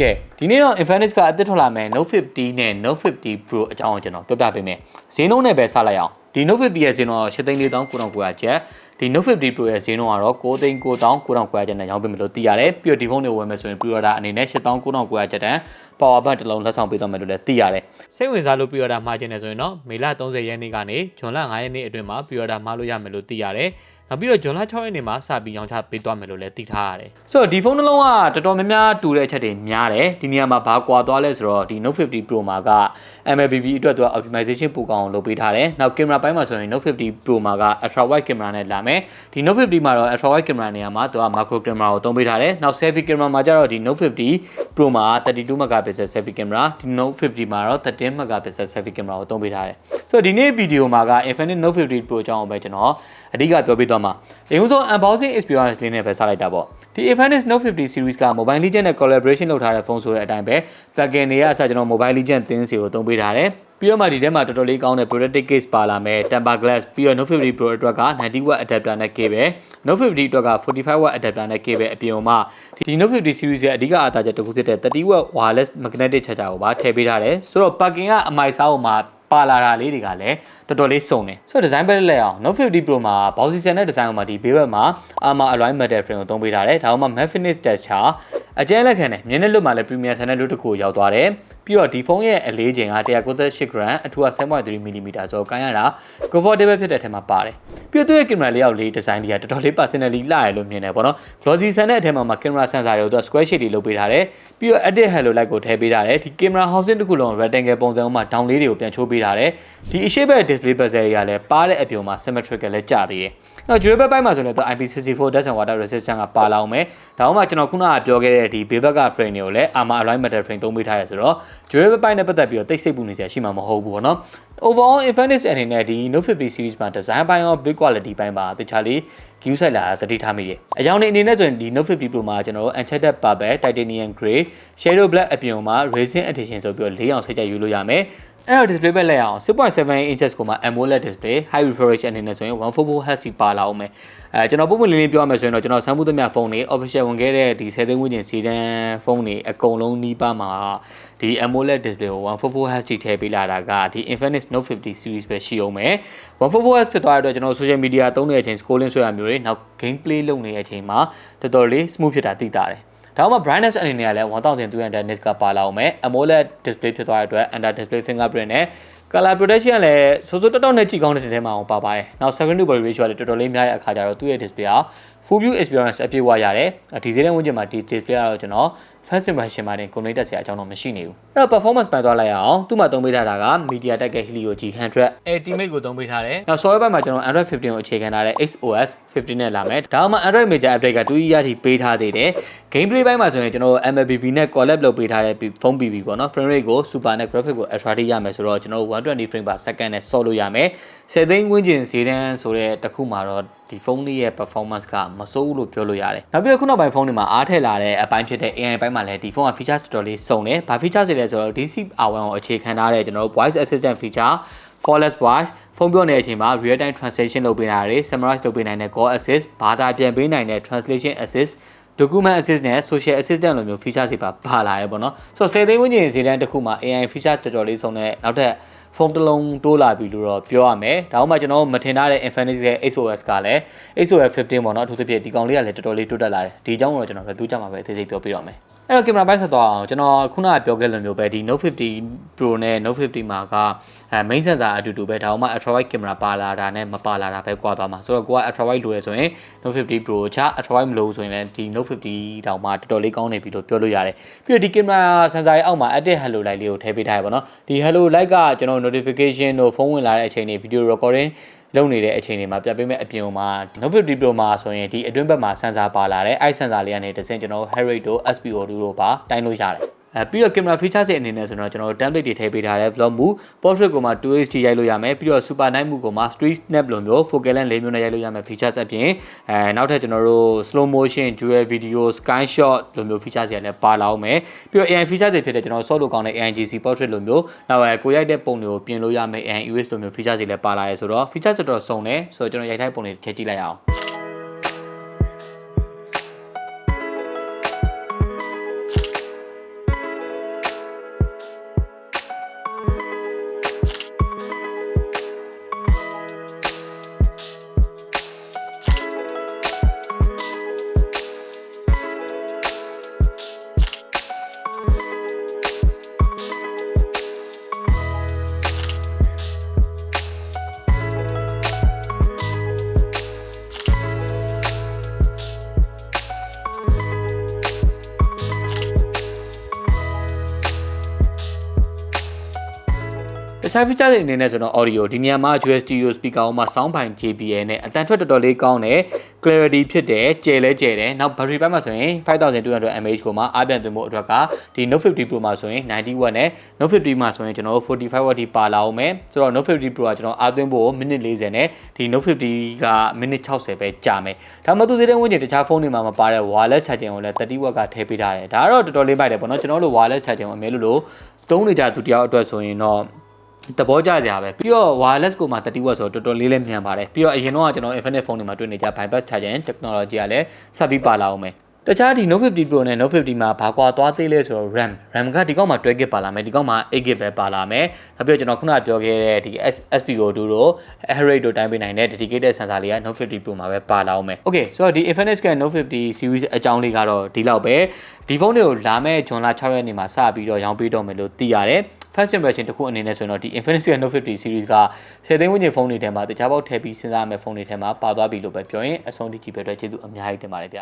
ကဲဒီနေ့တော့ Infinix ကအသစ်ထွက်လာမယ် Note 50နဲ့ Note 50 Pro အကြောင်းကိုကျွန်တော်ပြောပြပေးမယ်ဈေးနှုန်းနဲ့ပဲစလိုက်အောင်ဒီ Note 50ရဲ့ဈေးနှုန်းက84,900ကျပ်ဒီ Note 50 Pro ရဲ့ဈေးနှုန်းကတော့9,900ကျပ်နဲ့ရောင်းပေးမယ်လို့သိရတယ်ပြီးတော့ဒီဖုန်းတွေဝယ်မယ်ဆိုရင် pre-order အနေနဲ့89,900ကျပ်တန် power bank တစ်လုံးလက်ဆောင်ပေးသွားမယ်လို့လည်းသိရတယ်စိတ်ဝင်စားလို့ pre-order မှာခြင်းနေဆိုရင်တော့မေလ30ရက်နေ့ကနေဇွန်လ9ရက်နေ့အတွင်းမှာ pre-order မှာလို့ရမယ်လို့သိရတယ် နောက်ပြီးတော့ဇွန်လ6ရက်နေ့မှာစပြီးရောင်းချပေးသွားမယ်လို့လည်းသိထားရတယ်။ဆိုတော့ဒီဖုန်းတစ်လုံးကတော်တော်များများတူတဲ့အချက်တွေများတယ်။ဒီနေရာမှာဘာကွာသွားလဲဆိုတော့ဒီ Note 50 Pro မှာက MLBB အတွက်သူက optimization ပိုကောင်းအောင်လုပ်ပေးထားတယ်။နောက် camera ဘိုင်းမှာဆိုရင် Note 50 Pro မှာက ultra wide camera နဲ့လာမယ်။ဒီ Note 50မှာတော့ ultra wide camera နေရာမှာသူက macro camera ကိုသုံးပေးထားတယ်။နောက် selfie camera မှာကျတော့ဒီ Note 50 Pro မှာ32 megapixel selfie camera ဒီ Note 50မှာတော့13 megapixel selfie camera ကိုသုံးပေးထားတယ်။ ဆိုတော့ဒီနေ့ဗီဒီယိုမှာက Infinix Note 50 Pro အကြောင်းကိုပဲကျွန်တော်အဓိကပြောပြသွားမှာ။ဒီဥဆုံး unboxing experience လေးနဲ့ပဲစလိုက်တာပေါ့။ဒီ Infinix Note 50 series က Mobile Legends နဲ့ collaboration လုပ်ထားတဲ့ဖုန်းဆိုတဲ့အတိုင်းပဲ plugin တွေကအစကျွန်တော် Mobile Legends သင်းစီကိုသုံးပေးထားတယ်။ပြီးတော့မှဒီထဲမှာတော်တော်လေးကောင်းတဲ့ protective case ပါလာမယ် temper glass ပြီးတော့ Note 50 Pro အတွက်က 90 watt adapter နဲ့ cable Note 50အတွက်က 45 watt adapter နဲ့ cable အပြင်မှာဒီ Note 50 series ရဲ့အဓိကအားသာချက်တစ်ခုဖြစ်တဲ့ 30 watt wireless magnetic charger ကိုပါထည့်ပေးထားတယ်ဆိုတော့ plugin ကအမိုက်စားကိုမှာ ပါလာတာလေးတွေကလည်းတော်တော်လေးစုံတယ်ဆိုတော့ဒီဇိုင်းပဲလက်အောင် Note 50 Pro မှာ boxy ဆန်တဲ့ဒီဇိုင်းမှာဒီဘေးဘက်မှာ Armor Alloy Metal Frame ကိုသုံးပေးထားတယ်ဒါမှမဟုတ် Matte Finish Texture အကျဉ်းလက်ခံတယ်မြင်းနဲ့လွတ်မှာလည်း Premium ဆန်တဲ့လွတ်တစ်ခုရောက်သွားတယ်ပြီးတော့ဒီဖုန်းရဲ့အလေးချိန်က198 gram အထူးက7.3 mm ဆိုတော့ကိုင်းရတာ comfortable ဖြစ်တဲ့အထက်မှာပါတယ်ပြီးတော့သူ့ရဲ့ camera လေးရောက်လေးဒီဇိုင်းတွေကတော်တော်လေး personally လှရလို့မြင်တယ်ပေါ့နော် glossy ဆန်တဲ့အထက်မှာမှာ camera sensor တွေကိုသူက square shape တွေလုပ်ပေးထားတယ်ပြီးတော့ edit halo light ကိုထည့်ပေးထားတယ်ဒီ camera housing တစ်ခုလုံး rectangle ပုံစံမှာ down လေးတွေကိုပြန်ချိုးပေးထားတယ်ဒီအရှိဘက် display bezel တွေကလည်းပါတဲ့အပြုံမှာ symmetrical လည်းကျသေးတယ်နောက် durable ဘက်မှာဆိုရင်တော့ IP64 dust and water resistant ကပါလာအောင်မယ်ဒါမှမဟုတ်ကျွန်တော်ခုနကပြောခဲ့တဲ့ဒီဘေးဘက်က frame တွေကိုလည်း armor alloy metal frame သုံးပေးထားရဆိုတော့ durable ဘက်နဲ့ပတ်သက်ပြီးတော့တိတ်ဆိတ်ပူနေစရာရှိမှာမဟုတ်ဘူးပေါ့နော် overall Infinix အနေနဲ့ဒီ Note 50 series မှာ design ပိုင်းရော build quality ပိုင်းပါတခြားလေး view side လာသတိထားမိတယ်အကြောင်းလေးအနေနဲ့ဆိုရင်ဒီ Note 50 Pro မှာကျွန်တော်တို့ Uncharted Purple Titanium Grey Shadow Black အပြင်မှာ Racing Edition ဆိုပြီးတော့၄အောင်စိတ်ကြယူလို့ရမယ်အဲ့တော့ display ပဲလက်ရအောင်6.7 inches ကိုမှ AMOLED display high refresh အနေနဲ့ဆိုရင် 144 Hz ပါလာအောင်မယ်အဲကျွန်တော်ပုံမှန်လေးလေးပြောရမယ်ဆိုရင်တော့ကျွန်တော်ဆမ်းမှုသမျှဖုန်းတွေ official ဝင်ခဲ့တဲ့ဒီ10သိန်းဝန်းကျင်စီတန်းဖုန်းတွေအကုန်လုံးနီးပါးမှာဒီ AMOLED display ကို 144 Hz ထည့်ပေးလာတာကဒီ Infinix Note 50 series ပဲရှိအောင်မယ် 144 Hz ဖြစ်သွားတဲ့အတွက်ကျွန်တော် social media သုံးနေတဲ့အချိန် scrolling ဆွဲရမျိုးတွေနောက် gameplay လုပ်နေတဲ့အချိန်မှာတော်တော်လေး smooth ဖြစ်တာသိတာတယ်ဒါမှမ brightness အနေနဲ့ကလည်း1200 nits ကပါလာအောင်မယ် AMOLED display ဖြစ်သွားတဲ့အတွက် under display fingerprint နဲ့ color protection လည်းစိုးစိုးတက်တက်နဲ့ကြည့်ကောင်းတဲ့တင်ထဲမှာအောင်ပါပါတယ်။နောက် second to body ratio လည်းတော်တော်လေးများတဲ့အခါကျတော့သူ့ရဲ့ display က full view experience အပြည့်အဝရတယ်။ဒီဈေးတဲ့ဝန်းကျင်မှာဒီ display ကတော့ကျွန်တော် first impression မှာတင် comment တက်စရာအကြောင်းတော့မရှိနေဘူး။အဲ့တော့ performance ပိုင်းသွားလိုက်ရအောင်။သူ့မှာသုံးပေးထားတာက MediaTek Helio G100 Ultimate ကိုသုံးပေးထားတယ်။နောက် software ဘက်မှာကျွန်တော် Android 15ကိုအခြေခံထားတဲ့ XOS 15နဲ့လာမယ်။ဒါမှမဟုတ် Android Major Update က2 year ထိပေးထားသေးတယ်။ gameplay ဘိုင်းမှာဆိုရင်ကျွန်တော် MLBB နဲ့ collab လုပ်ပေးထားတဲ့ဖုန်း BB ပေါ့နော် frame rate ကို super နဲ့ graphic ကို ultra ထိရမယ်ဆိုတော့ကျွန်တော်120 frame per second နဲ့ဆော့လို့ရမယ်။10သိန်းဝန်းကျင်ဈေးတန်းဆိုတဲ့တစ်ခုမှာတော့ဒီဖုန်းလေးရဲ့ performance ကမစိုးဘူးလို့ပြောလို့ရတယ်။နောက်ပြီးခုနောက်ပိုင်းဖုန်းတွေမှာအားထည့်လာတဲ့အပိုင်းဖြစ်တဲ့ AI ဘိုင်းမှာလည်းဒီဖုန်းက features တော်တော်လေးစုံတယ်။ဘာ features တွေလဲဆိုတော့ DC-R1 ကိုအခြေခံထားတဲ့ကျွန်တော်တို့ voice assistant feature, flawless voice ဖုန်းပြောနေတဲ့အချိန်မှာ real time translation လုပ်ပေးတာတွေ summarize လုပ်ပေးနိုင်တဲ့ call assist ဘာသာပြန်ပေးနိုင်တဲ့ translation assist document assist နဲ့ social assistant လိုမျိုး feature တွေပါပါလာရဲပေါ့နော်ဆိုတော့10သိန်းဝန်းကျင်ဈေးတန်းတစ်ခုမှာ AI feature တော်တော်လေးဆုံးတဲ့နောက်ထပ်ဖုန်းတစ်လုံးတိုးလာပြီလို့တော့ပြောရမယ်။ဒါမှမဟုတ်ကျွန်တော်မထင်ထားတဲ့ Infinix ရဲ့ XOS ကလည်း XOS 15ပေါ့နော်အထူးသဖြင့်ဒီကောင်လေးကလည်းတော်တော်လေးတိုးတက်လာတယ်။ဒီအကြောင်းကိုတော့ကျွန်တော်တို့ပြောကြမှာပဲသေသေးပြောပြတော့မယ်။ အဲ့တော့ကင်မရာဘိုက်ဆက်သွားအောင်ကျွန်တော်ခုနကပြောခဲ့လိုမျိုးပဲဒီ Note 50 Pro နဲ့ Note 50မှာကအဲ main sensor အတူတူပဲဒါမှမဟုတ် ultra wide camera ပါလာတာနဲ့မပါလာတာပဲကွာသွားမှာဆိုတော့ကိုက ultra wide လိုရဲဆိုရင် Note 50 Pro ချ ultra wide မလို့ဆိုရင်လည်းဒီ Note 50တောင်မှတော်တော်လေးကောင်းနေပြီလို့ပြောလို့ရတယ်ပြီးတော့ဒီ camera sensor ရဲ့အောက်မှာ active hello light လေးကိုထည့်ပေးထားရပါတော့ဒီ hello light ကကျွန်တော် notification တို့ဖုန်းဝင်လာတဲ့အချိန်တွေ video recording လုပ်နေတဲ့အချိန်တွေမှာပြပေးမဲ့အပြင်မှာ Note 50 Pro မှာဆိုရင်ဒီအတွင်းဘက်မှာ sensor ပါလာတယ်အဲ့ sensor လေးကနေတစ်ဆင့်ကျွန်တော် heart rate တို့ SPO တို့ပါတိုင်းလို့ရတယ် အဲပြီးတော့ camera feature တွေအနေနဲ့ဆိုတော့ကျွန်တော်တို့ template တွေထည့်ပေးထားတယ် vlog mode portrait ကိုမှ 2HD ရိုက်လို့ရမယ်ပြီးတော့ super night mode ကိုမှ street snap လိုမျိုး focal length ၄မျိုးနဲ့ရိုက်လို့ရမယ် features အပြင်အဲနောက်ထပ်ကျွန်တော်တို့ slow motion dual video sky shot လိုမျိုး features တွေလည်းပါလာအောင်မယ်ပြီးတော့ AI feature တွေဖြစ်တဲ့ကျွန်တော် solid ကောင်းတဲ့ AIGC portrait လိုမျိုးနောက်အဲကိုရိုက်တဲ့ပုံတွေကိုပြင်လို့ရမယ် AI US လိုမျိုး feature တွေလည်းပါလာရဲဆိုတော့ feature တော်တော်စုံတယ်ဆိုတော့ကျွန်တော်ရိုက်ထိုက်ပုံတွေထည့်ကြည့်လိုက်အောင် ခြား feature တွေအနေနဲ့ဆိုတော့ audio ဒီနေရာမှာ dual stereo speaker ဟိုမှာ sound by JBL နဲ့အတန်ထွက်တော်တော်လေးကောင်းတယ် clarity ဖြစ်တယ်ကျယ်လဲကျယ်တယ်နောက် battery ဘက်မှာဆိုရင်5200 mAh ကိုမှအားပြန်သွင်းဖို့အတွက်ကဒီ Note 50 Pro မှာဆိုရင်90 watt နဲ့ Note 50မှာဆိုရင်ကျွန်တော်တို့45 watt ထိပါလာအောင်မယ်ဆိုတော့ Note 50 Pro ကကျွန်တော်အားသွင်းဖို့မိနစ်40နဲ့ဒီ Note 50ကမိနစ်60ပဲကြာမယ်ဒါမှမဟုတ်သူစတဲ့ဝန်းကျင်တခြားဖုန်းတွေမှာမပါတဲ့ wireless charging ကိုလည်း30 watt ကထည့်ပေးထားတယ်ဒါကတော့တော်တော်လေးပိုက်တယ်ပေါ့နော်ကျွန်တော်တို့ wireless charging ကိုအမြဲလို့လို့သုံးနေကြသူတယောက်အတွက်ဆိုရင်တော့ တဘောကြကြပဲပြီးတော့ wireless ကိုမှ 30 watt ဆိုတော့တော်တော်လေးလေးမြန်ပါတယ်ပြီးတော့အရင်တော့ကျွန်တော် Infinite phone တွေမှာတွေ့နေကြ bypass charging technology ကလည်းဆက်ပြီးပါလာအောင်မယ်တခြားဒီ Note 50 Pro နဲ့ Note 50မှာဘာကွာသွားသေးလဲဆိုတော့ RAM RAM ကဒီကောက်မှာ 12GB ပါလာမယ်ဒီကောက်မှာ 8GB ပဲပါလာမယ်နောက်ပြီးတော့ကျွန်တော်ခုနပြောခဲ့တဲ့ဒီ SPO2 တို့ hash rate တို့တိုင်းပေးနိုင်တဲ့ dedicated sensor လေးက Note 50 Pro မှာပဲပါလာအောင်မယ် Okay ဆိုတော့ဒီ Infinix က Note 50 series အကြောင်းလေးကတော့ဒီလောက်ပဲဒီဖုန်းတွေကိုလာမဲ့ဂျွန်လာ6ရက်နေ့မှာစပြီးတော့ရောင်းပေးတော့မယ်လို့သိရတယ် first impression တစ်ခုအနေနဲ့ဆိုရင်တော့ဒီ Infinix Note 50 series က10သိန်းဝန်းကျင်ဖုန်းတွေထဲမှာတခြားပေါက်ထည့်ပြီးစဉ်းစားရမယ့်ဖုန်းတွေထဲမှာပါသွားပြီလို့ပဲပြောရင်အဆုံးထိကြည့်ပြတဲ့ကျေးဇူးအများကြီးတင်ပါတယ်ဗျ